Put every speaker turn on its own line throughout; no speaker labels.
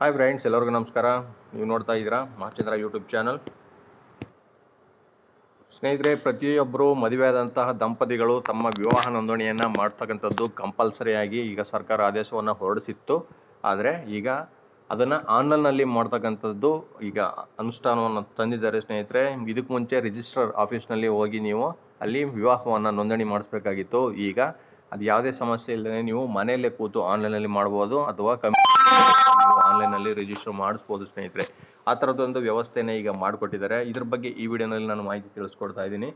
Hi friends ಎಲ್ಲರಿಗೂ ನಮಸ್ಕಾರ. ನೀವು ನೋಡ್ತಾ ಇದ್ದೀರಾ ಮಹಾಚಂದ್ರ ಯೂಟ್ಯೂಬ್ ಚಾನಲ್ ಸ್ನೇಹಿತರೆ, ಪ್ರತಿಯೊಬ್ಬರು ಮದುವೆಯಾದಂತಹ ದಂಪತಿಗಳು ತಮ್ಮ ವಿವಾಹ ನೋಂದಣಿಯನ್ನು ಮಾಡ್ತಕ್ಕಂಥದ್ದು ಕಂಪಲ್ಸರಿಯಾಗಿ ಈಗ ಸರ್ಕಾರ ಆದೇಶವನ್ನು ಹೊರಡಿಸಿತ್ತು. ಆದರೆ ಈಗ ಅದನ್ನು ಆನ್ಲೈನ್ನಲ್ಲಿ ಮಾಡ್ತಕ್ಕಂಥದ್ದು ಈಗ ಅನುಷ್ಠಾನವನ್ನು ತಂದಿದ್ದಾರೆ ಸ್ನೇಹಿತರೆ. ಇದಕ್ಕೆ ಮುಂಚೆ ರಿಜಿಸ್ಟರ್ ಆಫೀಸ್ನಲ್ಲಿ ಹೋಗಿ ನೀವು ಅಲ್ಲಿ ವಿವಾಹವನ್ನು ನೋಂದಣಿ ಮಾಡಿಸ್ಬೇಕಾಗಿತ್ತು. ಈಗ ಅದು ಯಾವುದೇ ಸಮಸ್ಯೆ ಇಲ್ಲದೆ ನೀವು ಮನೆಯಲ್ಲೇ ಕೂತು ಆನ್ಲೈನಲ್ಲಿ ಮಾಡ್ಬೋದು ಅಥವಾ ನೀವು ಆನ್ಲೈನಲ್ಲಿ ರಿಜಿಸ್ಟರ್ ಮಾಡಿಸ್ಬೋದು ಸ್ನೇಹಿತರೆ. ಆ ಥರದ್ದೊಂದು ವ್ಯವಸ್ಥೆನೇ ಈಗ ಮಾಡಿಕೊಟ್ಟಿದ್ದಾರೆ. ಇದ್ರ ಬಗ್ಗೆ ಈ ವಿಡಿಯೋನಲ್ಲಿ ನಾನು ಮಾಹಿತಿ ತಿಳಿಸ್ಕೊಡ್ತಾ ಇದ್ದೀನಿ.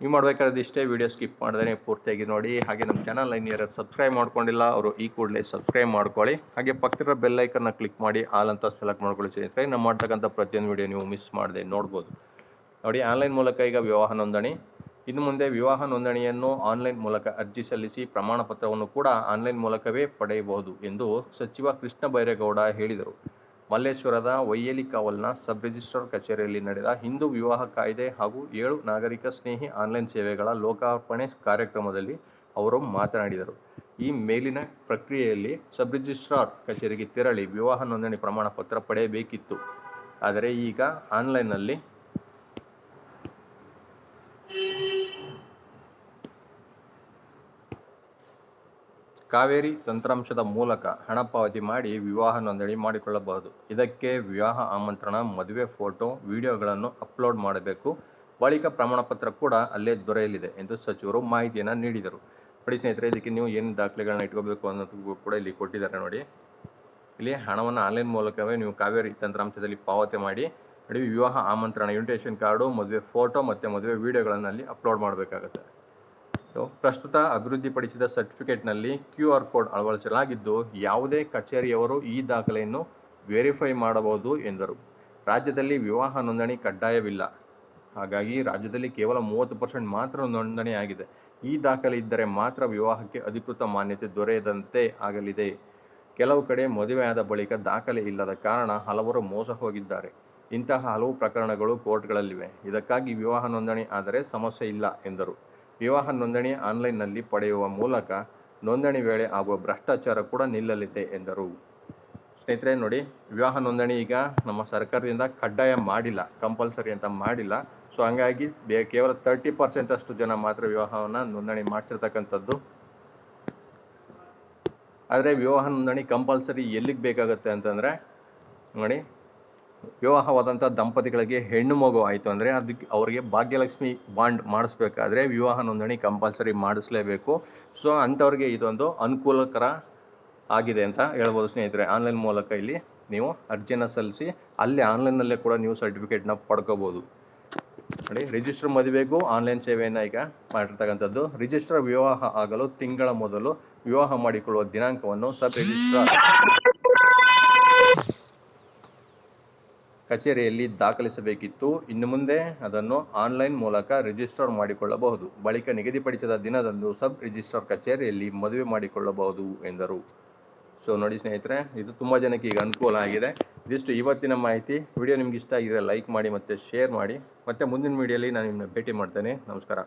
ನೀವು ಮಾಡಬೇಕಾದ್ರೆ ಇಷ್ಟೇ, ವಿಡಿಯೋ ಸ್ಕಿಪ್ ಮಾಡಿದ್ರೆ ಪೂರ್ತಿಯಾಗಿ ನೋಡಿ. ಹಾಗೆ ನಮ್ಮ ಚಾನಲ್ ಇನ್ನು ಯಾರು ಸಬ್ಸ್ಕ್ರೈಬ್ ಮಾಡ್ಕೊಂಡಿಲ್ಲ, ಅವರು ಈ ಕೂಡಲೇ ಸಬ್ಸ್ಕ್ರೈಬ್ ಮಾಡ್ಕೊಳ್ಳಿ. ಹಾಗೆ ಪಕ್ಕದ ಬೆಲ್ ಐಕನ್ನ ಕ್ಲಿಕ್ ಮಾಡಿ ಆಲ್ ಅಂತ ಸೆಲೆಕ್ಟ್ ಮಾಡ್ಕೊಳ್ಳಿ ಸ್ನೇಹಿತರೆ. ನಾವು ಮಾಡ್ತಕ್ಕಂಥ ಪ್ರತಿಯೊಂದು ವಿಡಿಯೋ ನೀವು ಮಿಸ್ ಮಾಡದೆ ನೋಡ್ಬೋದು. ನೋಡಿ ಆನ್ಲೈನ್ ಮೂಲಕ ಈಗ ವಿವಾಹ ನೋಂದಣಿ. ಇನ್ನು ಮುಂದೆ ವಿವಾಹ ನೋಂದಣಿಯನ್ನು ಆನ್ಲೈನ್ ಮೂಲಕ ಅರ್ಜಿ ಸಲ್ಲಿಸಿ ಪ್ರಮಾಣ ಪತ್ರವನ್ನು ಕೂಡ ಆನ್ಲೈನ್ ಮೂಲಕವೇ ಪಡೆಯಬಹುದು ಎಂದು ಸಚಿವ ಕೃಷ್ಣ ಬೈರೇಗೌಡ ಹೇಳಿದರು. ಮಲ್ಲೇಶ್ವರದ ವೈಯಲಿ ಕಾವಲ್ನ ಸಬ್ ರಿಜಿಸ್ಟ್ರಾರ್ ಕಚೇರಿಯಲ್ಲಿ ನಡೆದ ಹಿಂದೂ ವಿವಾಹ ಕಾಯ್ದೆ ಹಾಗೂ ಏಳು ನಾಗರಿಕ ಸ್ನೇಹಿ ಆನ್ಲೈನ್ ಸೇವೆಗಳ ಲೋಕಾರ್ಪಣೆ ಕಾರ್ಯಕ್ರಮದಲ್ಲಿ ಅವರು ಮಾತನಾಡಿದರು. ಈ ಮೇಲಿನ ಪ್ರಕ್ರಿಯೆಯಲ್ಲಿ ಸಬ್ ರಿಜಿಸ್ಟ್ರಾರ್ ಕಚೇರಿಗೆ ತೆರಳಿ ವಿವಾಹ ನೋಂದಣಿ ಪ್ರಮಾಣ ಪತ್ರ ಪಡೆಯಬೇಕಿತ್ತು. ಆದರೆ ಈಗ ಆನ್ಲೈನ್ನಲ್ಲಿ ಕಾವೇರಿ ತಂತ್ರಾಂಶದ ಮೂಲಕ ಹಣ ಪಾವತಿ ಮಾಡಿ ವಿವಾಹ ನೋಂದಣಿ ಮಾಡಿಕೊಳ್ಳಬಹುದು. ಇದಕ್ಕೆ ವಿವಾಹ ಆಮಂತ್ರಣ, ಮದುವೆ ಫೋಟೋ, ವಿಡಿಯೋಗಳನ್ನು ಅಪ್ಲೋಡ್ ಮಾಡಬೇಕು. ಬಳಿಕ ಪ್ರಮಾಣ ಪತ್ರ ಕೂಡ ಅಲ್ಲೇ ದೊರೆಯಲಿದೆ ಎಂದು ಸಚಿವರು ಮಾಹಿತಿಯನ್ನು ನೀಡಿದರು. ನೋಡಿ ಸ್ನೇಹಿತರೆ, ಇದಕ್ಕೆ ನೀವು ಏನು ದಾಖಲೆಗಳನ್ನ ಇಟ್ಕೋಬೇಕು ಅನ್ನೋದು ಕೂಡ ಇಲ್ಲಿ ಕೊಟ್ಟಿದ್ದಾರೆ ನೋಡಿ. ಇಲ್ಲಿ ಹಣವನ್ನು ಆನ್ಲೈನ್ ಮೂಲಕವೇ ನೀವು ಕಾವೇರಿ ತಂತ್ರಾಂಶದಲ್ಲಿ ಪಾವತಿ ಮಾಡಿ, ನೋಡಿ ವಿವಾಹ ಆಮಂತ್ರಣ ಇನ್ವಿಟೇಷನ್ ಕಾರ್ಡು ಮದುವೆ ಫೋಟೋ ಮತ್ತು ಮದುವೆ ವಿಡಿಯೋಗಳನ್ನು ಅಲ್ಲಿ ಅಪ್ಲೋಡ್ ಮಾಡಬೇಕಾಗುತ್ತೆ. ಪ್ರಸ್ತುತ ಅಭಿವೃದ್ಧಿಪಡಿಸಿದ ಸರ್ಟಿಫಿಕೇಟ್ನಲ್ಲಿ ಕ್ಯೂ ಆರ್ ಕೋಡ್ ಅಳವಡಿಸಲಾಗಿದ್ದು, ಯಾವುದೇ ಕಚೇರಿಯವರು ಈ ದಾಖಲೆಯನ್ನು ವೆರಿಫೈ ಮಾಡಬಹುದು ಎಂದರು. ರಾಜ್ಯದಲ್ಲಿ ವಿವಾಹ ನೋಂದಣಿ ಕಡ್ಡಾಯವಿಲ್ಲ. ಹಾಗಾಗಿ ರಾಜ್ಯದಲ್ಲಿ ಕೇವಲ ಮೂವತ್ತು ಪರ್ಸೆಂಟ್ ಮಾತ್ರ ನೋಂದಣಿಯಾಗಿದೆ. ಈ ದಾಖಲೆ ಇದ್ದರೆ ಮಾತ್ರ ವಿವಾಹಕ್ಕೆ ಅಧಿಕೃತ ಮಾನ್ಯತೆ ದೊರೆಯದಂತೆ ಆಗಲಿದೆ. ಕೆಲವು ಕಡೆ ಮದುವೆಯಾದ ಬಳಿಕ ದಾಖಲೆ ಇಲ್ಲದ ಕಾರಣ ಹಲವರು ಮೋಸ ಹೋಗಿದ್ದಾರೆ. ಇಂತಹ ಹಲವು ಪ್ರಕರಣಗಳು ಕೋರ್ಟ್ಗಳಲ್ಲಿವೆ. ಇದಕ್ಕಾಗಿ ವಿವಾಹ ನೋಂದಣಿ ಆದರೆ ಸಮಸ್ಯೆ ಇಲ್ಲ, ಎಂದರು. ವಿವಾಹ ನೋಂದಣಿ ಆನ್ಲೈನ್ನಲ್ಲಿ ಪಡೆಯುವ ಮೂಲಕ ನೋಂದಣಿ ವೇಳೆ ಆಗುವ ಭ್ರಷ್ಟಾಚಾರ ಕೂಡ ನಿಲ್ಲಲಿದೆ ಎಂದರು. ಸ್ನೇಹಿತರೆ, ನೋಡಿ, ವಿವಾಹ ನೋಂದಣಿ ಈಗ ನಮ್ಮ ಸರ್ಕಾರದಿಂದ ಕಡ್ಡಾಯ ಮಾಡಿಲ್ಲ, ಕಂಪಲ್ಸರಿ ಅಂತ ಮಾಡಿಲ್ಲ. ಸೊ, ಹಂಗಾಗಿ ಬೇ, ಕೇವಲ ತರ್ಟಿ ಪರ್ಸೆಂಟ್ ಅಷ್ಟು ಜನ ಮಾತ್ರ ವಿವಾಹವನ್ನು ನೋಂದಣಿ ಮಾಡಿಸಿರ್ತಕ್ಕಂಥದ್ದು. ಆದರೆ ವಿವಾಹ ನೋಂದಣಿ ಕಂಪಲ್ಸರಿ ಎಲ್ಲಿಗೆ ಬೇಕಾಗುತ್ತೆ ಅಂತಂದರೆ, ನೋಡಿ ವಿವಾಹವಾದಂಥ ದಂಪತಿಗಳಿಗೆ ಹೆಣ್ಣು ಮಗು ಆಯಿತು ಅಂದರೆ ಅದಕ್ಕೆ ಅವರಿಗೆ ಭಾಗ್ಯಲಕ್ಷ್ಮಿ ಬಾಂಡ್ ಮಾಡಿಸ್ಬೇಕಾದ್ರೆ ವಿವಾಹ ನೋಂದಣಿ ಕಂಪಲ್ಸರಿ ಮಾಡಿಸ್ಲೇಬೇಕು. ಸೊ ಅಂಥವ್ರಿಗೆ ಇದೊಂದು ಅನುಕೂಲಕರ ಆಗಿದೆ ಅಂತ ಹೇಳ್ಬೋದು ಸ್ನೇಹಿತರೆ. ಆನ್ಲೈನ್ ಮೂಲಕ ಇಲ್ಲಿ ನೀವು ಅರ್ಜಿನ ಸಲ್ಲಿಸಿ ಅಲ್ಲಿ ಆನ್ಲೈನಲ್ಲೇ ಕೂಡ ನೀವು ಸರ್ಟಿಫಿಕೇಟ್ನ ಪಡ್ಕೋಬೋದು. ನೋಡಿ ರಿಜಿಸ್ಟರ್ ಮದುವೆಗೂ ಆನ್ಲೈನ್ ಸೇವೆಯನ್ನು ಈಗ ಮಾಡಿರ್ತಕ್ಕಂಥದ್ದು. ರಿಜಿಸ್ಟರ್ ವಿವಾಹ ಆಗಲು ತಿಂಗಳ ಮೊದಲು ವಿವಾಹ ಮಾಡಿಕೊಳ್ಳುವ ದಿನಾಂಕವನ್ನು ಸಬ್ ರಿಜಿಸ್ಟ್ರಾರ್ ಕಚೇರಿಯಲ್ಲಿ ದಾಖಲಿಸಬೇಕಿತ್ತು. ಇನ್ನು ಮುಂದೆ ಅದನ್ನು ಆನ್ಲೈನ್ ಮೂಲಕ ರಿಜಿಸ್ಟರ್ ಮಾಡಿಕೊಳ್ಳಬಹುದು. ಬಳಿಕ ನಿಗದಿಪಡಿಸಿದ ದಿನದಂದು ಸಬ್ ರಿಜಿಸ್ಟ್ರಾರ್ ಕಚೇರಿಯಲ್ಲಿ ಮದುವೆ ಮಾಡಿಕೊಳ್ಳಬಹುದು ಎಂದರು. ಸೊ ನೋಡಿ ಸ್ನೇಹಿತರೆ, ಇದು ತುಂಬ ಜನಕ್ಕೆ ಈಗ ಅನುಕೂಲ ಆಗಿದೆ. ಇದಿಷ್ಟು ಇವತ್ತಿನ ಮಾಹಿತಿ. ವಿಡಿಯೋ ನಿಮ್ಗೆ ಇಷ್ಟ ಆಗಿದ್ರೆ ಲೈಕ್ ಮಾಡಿ ಮತ್ತು ಶೇರ್ ಮಾಡಿ. ಮತ್ತೆ ಮುಂದಿನ ವಿಡಿಯೋಲಿ ನಾನು ನಿಮ್ಮನ್ನ ಭೇಟಿ ಮಾಡ್ತೇನೆ. ನಮಸ್ಕಾರ.